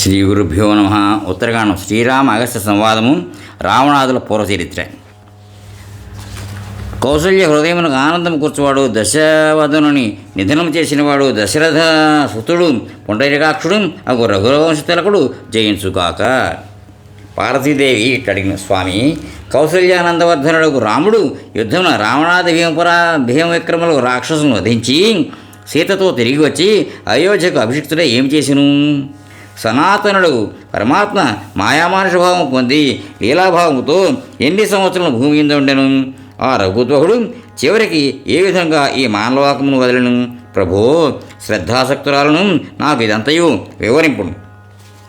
శ్రీ గురుభ్యో నమ. ఉత్తరకాండం శ్రీరామ అగస్త్య సంవాదము రావణాదుల పూర్వచరిత్ర కౌసల్య హృదయమునకు ఆనందం కూర్చువాడు దశవదనుని నిధనం చేసినవాడు దశరథ సుతుడు పుండరీకాక్షుడు అగు రఘువంశ తిలకుడు జయించుగాక. పార్వతీదేవి ఇట్టడిగిన స్వామి కౌసల్యానందవర్ధనుడు రాముడు యుద్ధమున రావణాది భీమపుర భీమవిక్రములకు రాక్షసును వధించి సీతతో తిరిగి వచ్చి అయోధ్యకు అభిషిక్తుడే ఏం చేసిను? సనాతనుడు పరమాత్మ మాయామానుషభావం పొంది లీలాభావంతో ఎన్ని సంవత్సరాలు భూమి మీద ఉండెను? ఆ రఘుద్వహుడు చివరికి ఏ విధంగా ఈ మానవాకమును వదలను? ప్రభో శ్రద్ధాసక్తురాలను నాకు ఇదంతయు వివరింపుడు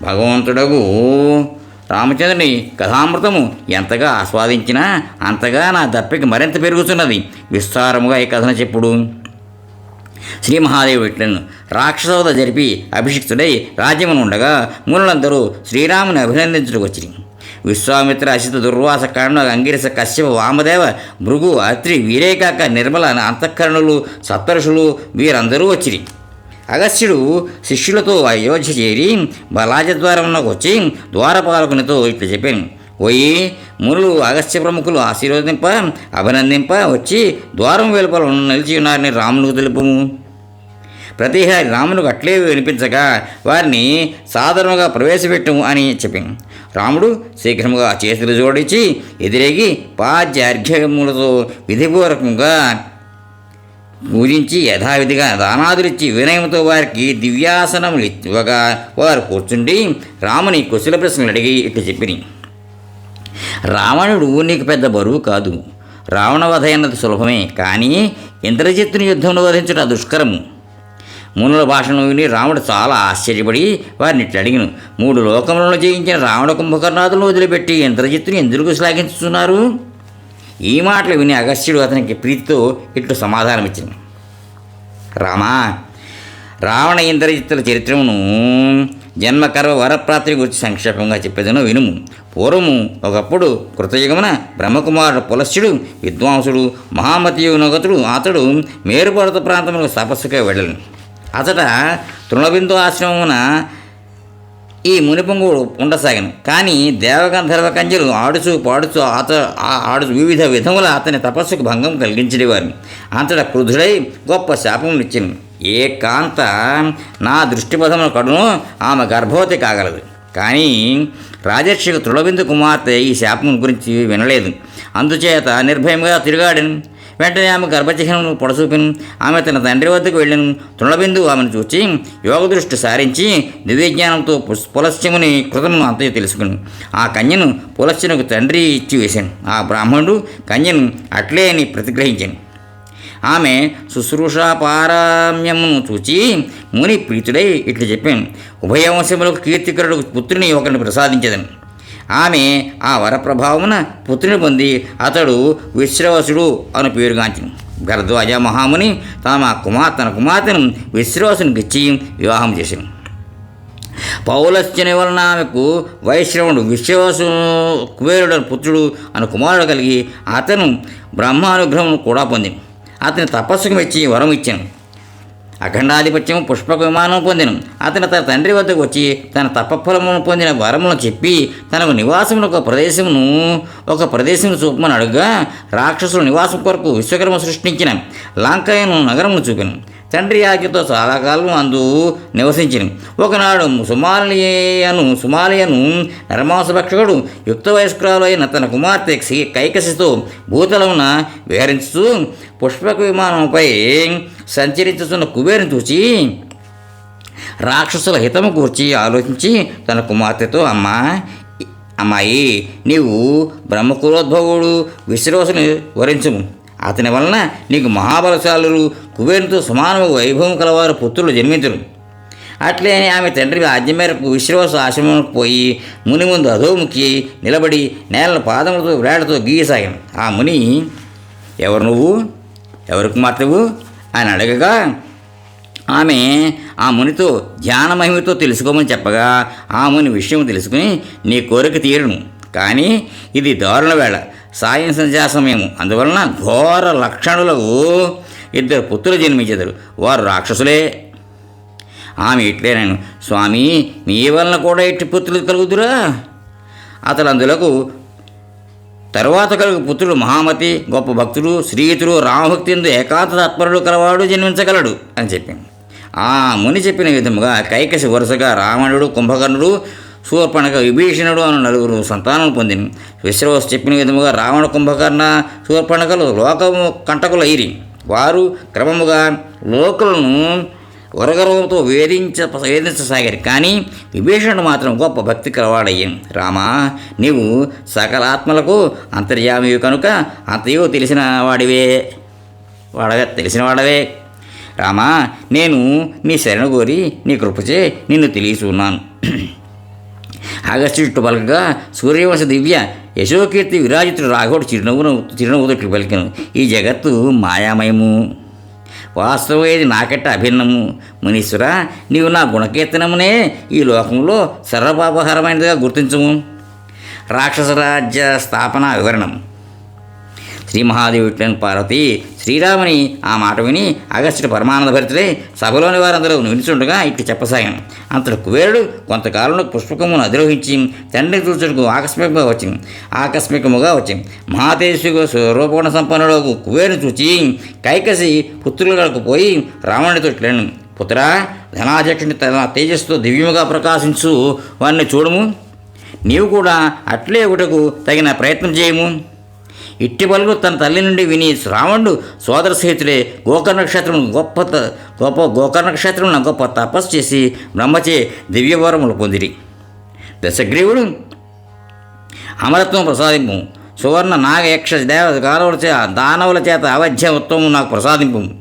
భగవంతుడగు రామచంద్రుని కథామృతము ఎంతగా ఆస్వాదించినా అంతగా నా దప్పిక మరింత పెరుగుతున్నది. విస్తారముగా ఈ కథను చెప్పుడు. శ్రీ మహాదేవుడు ఇట్లను జరిపి అభిషిక్తుడై రాజ్యమును ఉండగా మునులందరూ శ్రీరాముని అభినందించుటకు వచ్చి విశ్వామిత్ర అసిత దుర్వాస కర్ణ అంగిరస కశ్యప వామదేవ భృగు అత్రి వీరేకాక నిర్మల అంతఃకరణులు సప్తరుషులు వీరందరూ వచ్చిరి. అగస్త్యుడు శిష్యులతో అయోధ్య చేరి బలాజద్వారంలోకి వచ్చి ద్వారపాలకునితో ఇట్లా చెప్పాను. పోయి మునులు అగస్త్య ప్రముఖులు ఆశీర్వదింప అభినందింప వచ్చి ద్వారం వెలుపల నిలిచి ఉన్నారని రామునికి తెలుపుము. ప్రతిహారి రామునికి అట్లే వినిపించగా వారిని సాధారణంగా ప్రవేశపెట్టము అని చెప్పింది రాముడు శీఘ్రముగా చేతులు జోడించి ఎదిరేగి పాద్యార్ఘ్యములతో విధిపూర్వకంగా పూజించి యథావిధిగా దానాదులిచ్చి వినయంతో వారికి దివ్యాసనములు ఇవ్వగా వారు కూర్చుండి రాముని కుశల ప్రశ్నలు అడిగి ఇట్లు చెప్పినాయి రావణుడు నీకు పెద్ద బరువు కాదు. రావణ వధ అన్నది సులభమే కానీ ఇంద్రజిత్తుని యుద్ధంలో వధించడం దుష్కరము. మునుల భాషను విని రాముడు చాలా ఆశ్చర్యపడి వారిని ఇట్లా అడిగిను మూడు లోకములను జయించిన రావణ కుంభకర్ణాదులను వదిలిపెట్టి ఇంద్రజిత్తుని ఎందుకు శ్లాఘించుతున్నారు? ఈ మాటలు విని అగస్త్యుడు అతనికి ప్రీతితో ఇట్లు సమాధానమిచ్చింది రామా రావణ ఇంద్రజిత్తుల చరిత్రను జన్మకర్మ వరప్రాప్తి గురించి సంక్షేపంగా చెప్పేదనో వినుము. పూర్వము ఒకప్పుడు కృతయుగమున బ్రహ్మకుమారుడు పులస్యుడు విద్వాంసుడు మహామతియునగతుడు అతడు మేరుపర్వత ప్రాంతంలో తపస్సుకే వెళ్ళను. అతట తృణబిందు ఆశ్రమమున ఈ మునిపొంగుడు ఉండసాగాను. కానీ దేవగంధర్వ కంజలు ఆడుచు పాడుచు అత ఆడు ఆడుచు వివిధ విధముల అతని తపస్సుకు భంగం కలిగించేవారు అంతటా క్రుధుడై గొప్ప శాపం ఇచ్చింది ఏ కాంత నా దృష్టిపథమును కడును ఆమె గర్భవతి కాగలదు. కానీ రాజర్షికి తృణబిందు కుమార్తె ఈ శాపం గురించి వినలేదు. అందుచేత నిర్భయంగా తిరిగాడను. వెంటనే ఆమె గర్భచిహ్నమును పొడసూపిను ఆమె తన తండ్రి వద్దకు వెళ్ళిను. తృణబిందు ఆమెను చూచి యోగ దృష్టి సారించి దివ్యజ్ఞానంతో పుస్- పులస్త్యముని కృతమును అంతయు తెలుసుకుని. ఆ కన్యను పులస్త్యనుకు తండ్రి ఇచ్చి వేశాను ఆ బ్రాహ్మణుడు కన్యను అట్లే అని ప్రతిగ్రహించాను. ఆమె శుశ్రూషాపారామ్యమును చూచి ముని ప్రీతుడై ఇట్లు చెప్పాను. ఉభయవంశములకు కీర్తికరుడు పుత్రుని ఒకరిని ప్రసాదించదని. ఆమె ఆ వరప్రభావమున పుత్రుని పొంది అతడు విశ్రవసుడు అని పేరుగాంచింది గరద్వాజ మహాముని తమ కుమార్ తన కుమార్తెను విశ్రవసునికిచ్చి వివాహం చేశాను పౌలస్త్యని వలన ఆమెకు వైశ్రవుడు విశ్వసు కుబేరుడు పుత్రుడు అను కుమారుడు కలిగి అతను బ్రహ్మానుగ్రహం కూడా పొందింది అతని తపస్సుకు మెచ్చి వరం ఇచ్చాను. అఖండాధిపత్యం పుష్పక విమానం పొందిను. అతను తన తండ్రి వద్దకు వచ్చి తన తపఫలమును పొందిన వరమును చెప్పి తనకు నివాసమును ఒక ప్రదేశమును ఒక ప్రదేశం చూపమని అడుగా రాక్షసుల నివాసం కొరకు విశ్వకర్మ సృష్టించిన లాంకాయను నగరమును చూపాను. తండ్రి ఆజ్ఞతో చాలా కాలం అందు నివసించిన. ఒకనాడు సుమాలియను సుమాలియను నరమాంసభక్షకుడు యుక్త వయస్కురాలు అయిన తన కుమార్తె కైకసితో భూతలమున విహరించుతూ పుష్పక విమానంపై సంచరించుతున్న కుబేరుని చూచి రాక్షసుల హితము కూర్చి ఆలోచించి తన కుమార్తెతో అమ్మా అమ్మాయి నీవు బ్రహ్మకులోద్భవుడు విశ్రవసుని వరించుము. అతని వలన నీకు మహాబలశాలులు కుబేరునితో సమానము వైభవం కలవారు పుత్రులు జన్మించరు అట్లే ఆమె తండ్రి ఆజ్ఞ మేరకు విశ్రవసు ఆశ్రమంలోకి పోయి ముని ముందు అధోముఖి నిలబడి నేల పాదములతో వేడతో గీయసాగాను. ఆ ముని ఎవరు నువ్వు? ఎవరి కుమార్తెవు? అని అడగగా ఆమె ఆ మునితో ధ్యాన మహిమతో తెలుసుకోమని చెప్పగా ఆ ముని విషయం తెలుసుకుని నీ కోరిక తీరును. కానీ ఇది దారుణ వేళ. సాయం సంధ్యా సమయము అందువలన ఘోర లక్షణులకు ఇద్దరు పుత్రులు జన్మించెదరు. వారు రాక్షసులే. ఆమె ఇట్లేనాను స్వామి మీ వలన కూడా ఇట్టి పుత్రులు కలుగుదురా? అతడు అందులకు తరువాత కలుగు పుత్రుడు మహామతి గొప్ప భక్తుడు శ్రీయుతుడు రామభక్తి ఎందు ఏకాంత తత్పరుడు కలవాడు జన్మించగలడు అని చెప్పింది ఆ ముని చెప్పిన విధముగా కైకసి వరుసగా రావణుడు కుంభకర్ణుడు శూర్పణక విభీషణుడు అను నలుగురు సంతానం పొందిన విశ్రవస్ చెప్పిన విధముగా రావణ కుంభకర్ణ శూర్పణకలు లోకము కంటకులు అయిరి వారు క్రమముగా లోకులను వరగర్వంతో వేధించ వేధించసాగారు. కానీ విభీషణుడు మాత్రం గొప్ప భక్తి కలవాడయ్యాను రామా నీవు సకల ఆత్మలకు అంతర్యామివి కనుక అంతయో తెలిసిన వాడివే వాడగా తెలిసిన వాడవే. రామా నేను నీ శరణు కోరి నీ కృపచే నిన్ను తెలియచున్నాను. ఆగస్టు చుట్టూ పలకగా సూర్యవంశ దివ్య యశోకీర్తి విరాజితుడు రాఘవుడు చిరునవ్వును చిరునవ్వుతోటి పలికను. ఈ జగత్తు మాయామయము. వాస్తవం ఏది? నాకెట్ట అభిన్నము. మునీశ్వర నీవు నా గుణకీర్తనమునే ఈ లోకంలో సర్వపాపహరమైనదిగా గుర్తించము. రాక్షసరాజ్య స్థాపన వివరణం. శ్రీ మహాదేవి పార్వతి శ్రీరాముని ఆ మాట విని అగస్త్యుడు పరమానంద భరితులై సభలోని వారందరూ నిలుచుండగా ఇట్లు చెప్పసాగాను అంతటి కుబేరుడు కొంతకాలంలో పుష్పకమును అధిరోహించి తండ్రి చూచుటకు ఆకస్మికంగా వచ్చింది ఆకస్మికముగా వచ్చింది మహాతేజస్సుకు రూపగుణ సంపన్నుడు కుబేరుని చూచి కైకసి పుత్రులకు పోయి రావణుడితో ఇట్లను పుత్రా ధనాధ్యక్షుని తన తేజస్సుతో దివ్యముగా ప్రకాశించు వారిని చూడము. నీవు కూడా అట్లే ఒకటకు తగిన ప్రయత్నం చేయము. ఇట్టి పలుకు తన తల్లి నుండి విని శ్రావణుడు సోదర సహితుడే గోకర్ణ క్షేత్రం గొప్ప గొప్ప గోకర్ణ నక్షత్రం గొప్ప తపస్సు చేసి బ్రహ్మచే దివ్యవరములు పొందిరి. దశగ్రీవుడు అమరత్వం ప్రసాదింపు. సువర్ణ నాగయక్ష దేవ గానవుల చే దానవుల చేత అవధ్య ఉత్తమం నాకు ప్రసాదింపు.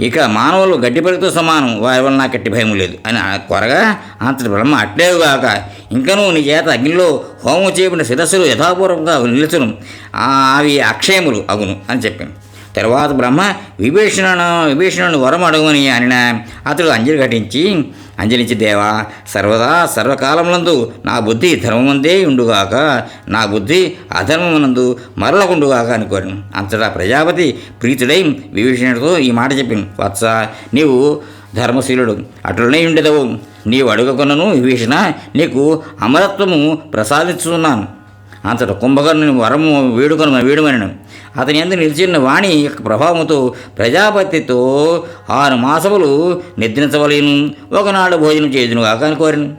ఇక మానవులు గడ్డిపరితో సమానం. వారి వల్ల నాకు ఎట్టి భయం లేదు. అని కొరగా అంతటి బ్రహ్మ అట్లేవుగాక ఇంకనూ నీ చేత అగ్నిలో హోమం చేయబడిన శిరస్సులు యథాపూర్వకంగా నిలుచును. ఆ, అవి అక్షయములు అగును అని చెప్పింది తర్వాత బ్రహ్మ విభీషణను విభీషణుని వరం అడుగుని అనిన. అతడు అంజలి ఘటించి అంజలించి దేవా సర్వదా సర్వకాలములందు నా బుద్ధి ధర్మమందే ఉండుగాక నా బుద్ధి అధర్మమునందు మరలకుండుగాక అని కోరిను అంతటా ప్రజాపతి ప్రీతుడై విభీషణుడితో ఈ మాట చెప్పింది వత్స నీవు ధర్మశీలుడు అటులనే ఉండేదవు. నీవు అడుగుకొనను విభీషణ నీకు అమరత్వము ప్రసాదిస్తున్నాను అంతట కుంభకర్ణుని వరము వేడుకను వేడుమనను. అతని ఎందు నిలిచిన వాణి యొక్క ప్రభావంతో ప్రజాపతితో ఆరు మాసములు నిద్రించవలేను. ఒకనాడు భోజనం చేదును కాక అని కోరిను.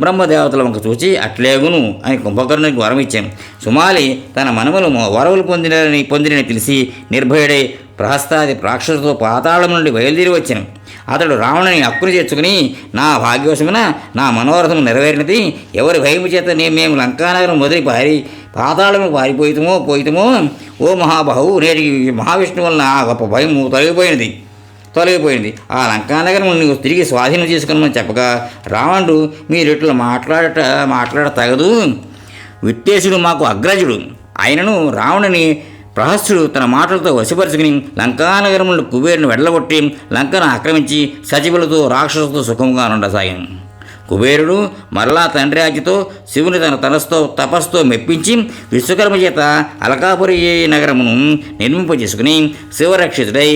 బ్రహ్మదేవతల వంక చూచి అట్లేగును అని కుంభకర్ణునికి వరం ఇచ్చాను. సుమాలి తన మనములు వరవులు పొందినని పొందినని తెలిసి నిర్భయుడై ప్రహస్తాది రాక్షసుతో పాతాళం నుండి బయలుదేరి వచ్చాను. అతడు రావణుని అక్కును చేర్చుకుని నా భాగ్యవశమున నా మనోరథం నెరవేరినది. ఎవరి భయము చేత నేను మేము లంకానగరం మొదటి పారి పాతాళము పారిపోయితమో పోయితమో ఓ మహాబాహు నేటి మహావిష్ణు వలన ఆ గొప్ప భయము తొలగిపోయినది. తొలగిపోయింది ఆ లంకానగరం నువ్వు తిరిగి స్వాధీనం చేసుకున్నామని చెప్పగా రావణుడు మీరు ఇట్లా మాట్లాడట మాట్లాడ తగదు విట్టేశుడు మాకు అగ్రజుడు. ఆయనను రావణుని ప్రహస్తుడు తన మాటలతో వశపరుచుకుని లంకానగరములు కుబేరుని వెడలగొట్టి లంకను ఆక్రమించి సచివులతో రాక్షసులతో సుఖంగా ఉండసాగాను కుబేరుడు మరలా తండ్రి ఆజ్ఞతో శివుని తన తనస్తో తపస్సుతో మెప్పించి విశ్వకర్మ చేత అలకాపురి నగరమును నిర్మింపజేసుకుని శివరక్షితుడై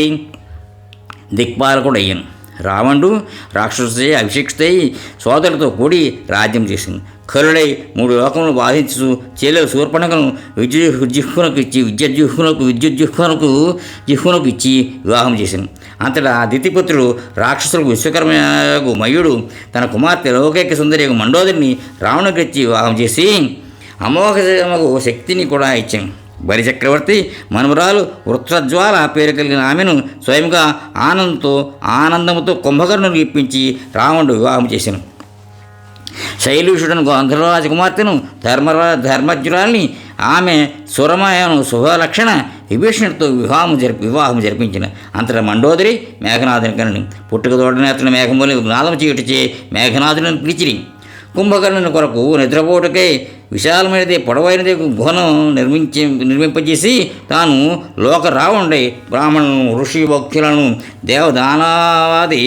దిక్పాలకుడు అయ్యాను రావణుడు రాక్షసుడే అభిషిక్తుడై సోదరులతో కూడి రాజ్యం చేసింది. కరుడై మూడు లోకములను బాధించు చెల్లెలు శూర్పణకను విద్యు ఇచ్చి విద్యుత్ జిహ్వునకు విద్యుత్ జిహ్వునకు ఇచ్చి వివాహం చేశాను. అంతటా దితిపుత్రుడు రాక్షసులకు విశ్వకర్మకు మయుడు తన కుమార్తె లోకైక సుందరి మండోదరిని రావణుడికి ఇచ్చి వివాహం చేసి అమోఘకు శక్తిని కూడా ఇచ్చాను. బలిచక్రవర్తి మనుమరాలు వృత్రజ్వాల పేరు కలిగిన ఆమెను స్వయంగా ఆనందంతో ఆనందముతో కుంభకర్ణుని ఇప్పించి రావణుడు వివాహం చేశాను. శైలుషుడను గంధర్వరాజ కుమార్తెను ధర్మరా ధర్మజ్ఞురాల్ని ఆమె సురమయను శుభలక్షణ విభీషణుడితో వివాహం జరిపి వివాహం జరిపించిన. అంతటా మండోదరి మేఘనాథుని కనుని పుట్టుక తోడని అతని మేఘములు నాదం చేయుటచే మేఘనాథుని పిలిచిరి. కుంభకర్ణుని కొరకు నిద్రపోటుకై విశాలమైనది పొడవైనది గుహను నిర్మించి నిర్మింపజేసి తాను లోక రావుండై బ్రాహ్మణులను ఋషి భక్తులను దేవదానాది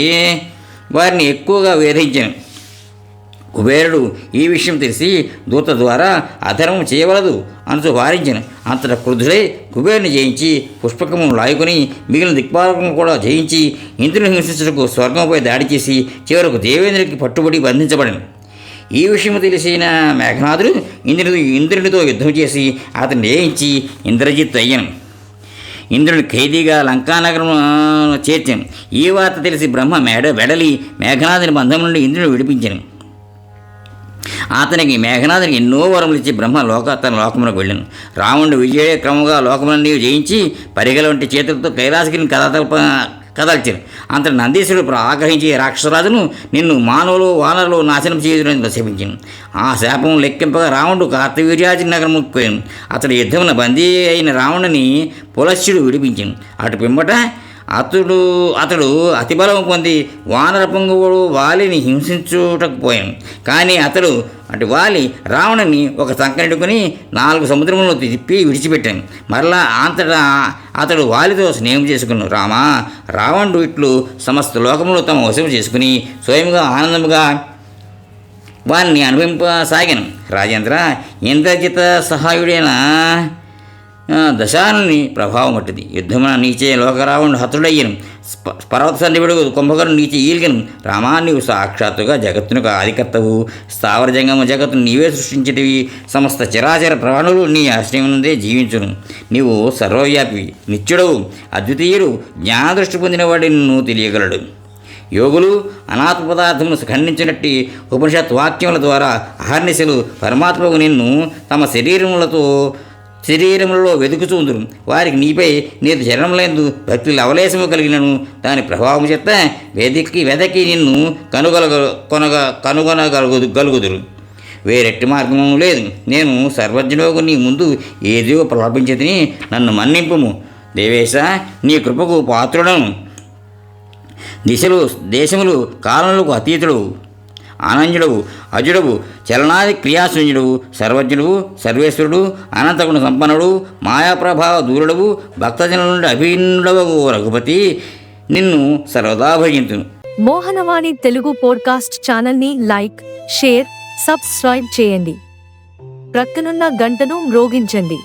వారిని ఎక్కువగా వేధించాను. కుబేరుడు ఈ విషయం తెలిసి దూత ద్వారా అధర్మం చేయవలదు అనుచు వారించిన. అంతట క్రుద్ధుడై కుబేరుని జయించి పుష్పకము లాయుకుని మిగిలిన దిక్పాలకులను కూడా జయించి ఇంద్రుని హింసించుటకు స్వర్గంపై దాడి చేసి చివరకు దేవేంద్రుడికి పట్టుబడి బంధించబడను. ఈ విషయం తెలిసిన మేఘనాథుడు ఇంద్రుడు ఇంద్రునితో యుద్ధం చేసి అతన్ని జయించి ఇంద్రజిత్ అయ్యను. ఇంద్రుని ఖైదీగా లంకానగరం చేర్చాను. ఈ వార్త తెలిసి బ్రహ్మ మేడ వెడలి మేఘనాథుని బంధం నుండి ఇంద్రుని విడిపించాను. అతనికి మేఘనాథునికి ఎన్నో వరములు ఇచ్చి బ్రహ్మ లోక తన లోకములకు వెళ్ళాను. రావణుడు విజయ క్రమంగా లోకములన్నీ జయించి పరిగల వంటి చేతులతో కైలాసగిరిని కథల్ప కదల్చారు అంతటి నందీశ్వరుడు ఆగ్రహించి రాక్షసరాజును నిన్ను మానవులు వానరులు నాశనం చేయడం శపించాను. ఆ శాపం లెక్కింపగా రావణుడు కార్తవీర్యాజి నగరముకు పోయాను. అతడు యుద్ధమున బందీ అయిన రావణుని పులస్యుడు విడిపించాను. అటు పిమ్మట అతడు అతడు అతిబలం పొంది వానర పొంగువుడు వాలిని హింసించుటకు పోయాను. కానీ అతడు అంటే వాలి రావణుని ఒక సంకనుకొని నాలుగు సముద్రములను తిప్పి విడిచిపెట్టాను. మరలా అంతటా అతడు వాలితో స్నేహం చేసుకున్నాను రామా రావణుడు ఇట్లు సమస్త లోకములు తమ వశం చేసుకుని స్వయంగా ఆనందముగా వారిని అనుభవింపసాగాను రాజేంద్ర ఇంద్రజిత సహాయుడైన? ఆ, ప్రభావం పట్టింది. యుద్ధమున నీచే లోకరావణుడు హతుడయ్యను. పర్వత సంధివుడు కుంభకరుడు నీచే ఈల్గను రామా నీవు సాక్షాత్తుగా జగత్తునకు ఆదికర్తవు స్థావర జంగమ జగత్తును నీవే సృష్టించేటివి సమస్త చిరాచర ప్రాణులు నీ ఆశ్రయం నుండే జీవించును. నీవు సర్వవ్యాపి నిత్యుడవు. అద్వితీయుడు జ్ఞానదృష్టి పొందిన నువ్వు తెలియగలడు. యోగులు అనాథ పదార్థమును ఖండించినట్టి ఉపనిషత్ వాక్యముల ద్వారా అహర్నిశలు పరమాత్మకు నిన్ను తమ శరీరములతో శరీరములలో వెతుకుచూందురు. వారికి నీపై నీకు శరణములందు భక్తి లవలేశము కలిగినను. దాని ప్రభావం చేత వెదకి వెదకి నిన్ను కనుగొలగ కొనగ కనుగొనగలుగు గలుగుదురు వేరెట్టి మార్గము లేదు. నేను సర్వజ్ఞులకు నీ ముందు ఏదో ప్రలాపించదని నన్ను మన్నింపుము. దేవేశ నీ కృపకు పాత్రుడను. దిశలు దేశములు కాలములకు అతీతుడు ఆనందుడవు అజుడవు చలనాది క్రియాశూన్యుడు సర్వజ్ఞుడు సర్వేశ్వరుడు అనంతగుణ సంపన్నుడు మాయాప్రభావ దూరుడవు భక్తజనుల నుండి అభిన్నుడవు రఘుపతి నిన్ను సర్వదా భజింతును. మోహనవాణి తెలుగు పోడ్కాస్ట్ ఛానల్ని లైక్ షేర్ సబ్స్క్రైబ్ చేయండి. ప్రక్కనున్న గంటను మ్రోగించండి.